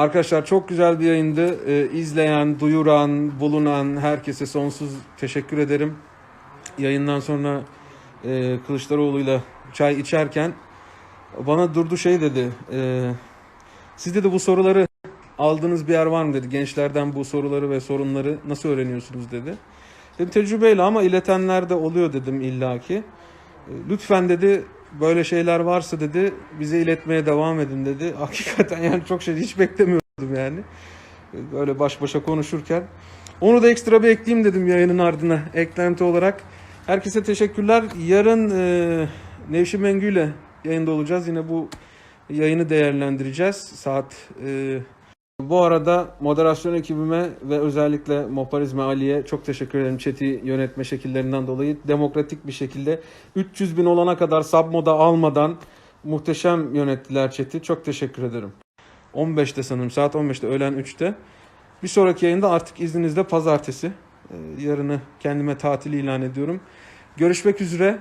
Arkadaşlar çok güzel bir yayındı. Ee, izleyen, duyuran, bulunan herkese sonsuz teşekkür ederim. Yayından sonra e, Kılıçdaroğlu'yla çay içerken bana durdu şey dedi. E, siz dedi bu soruları aldığınız bir yer var mı dedi. Gençlerden bu soruları ve sorunları nasıl öğreniyorsunuz dedi. Dedim tecrübeyle ama iletenler de oluyor dedim illaki. Lütfen dedi böyle şeyler varsa dedi bize iletmeye devam edin dedi. Hakikaten yani çok şey hiç beklemiyordum yani. Böyle baş başa konuşurken. Onu da ekstra bir ekleyeyim dedim yayının ardına eklenti olarak. Herkese teşekkürler. Yarın e, Nevşin Mengü ile yayında olacağız. Yine bu yayını değerlendireceğiz. Saat e, bu arada moderasyon ekibime ve özellikle Moparizme Ali'ye çok teşekkür ederim chat'i yönetme şekillerinden dolayı. Demokratik bir şekilde 300 bin olana kadar submoda almadan muhteşem yönettiler chat'i. Çok teşekkür ederim. 15'te sanırım saat 15'te öğlen 3'te. Bir sonraki yayında artık izninizle pazartesi. Ee, Yarını kendime tatil ilan ediyorum. Görüşmek üzere.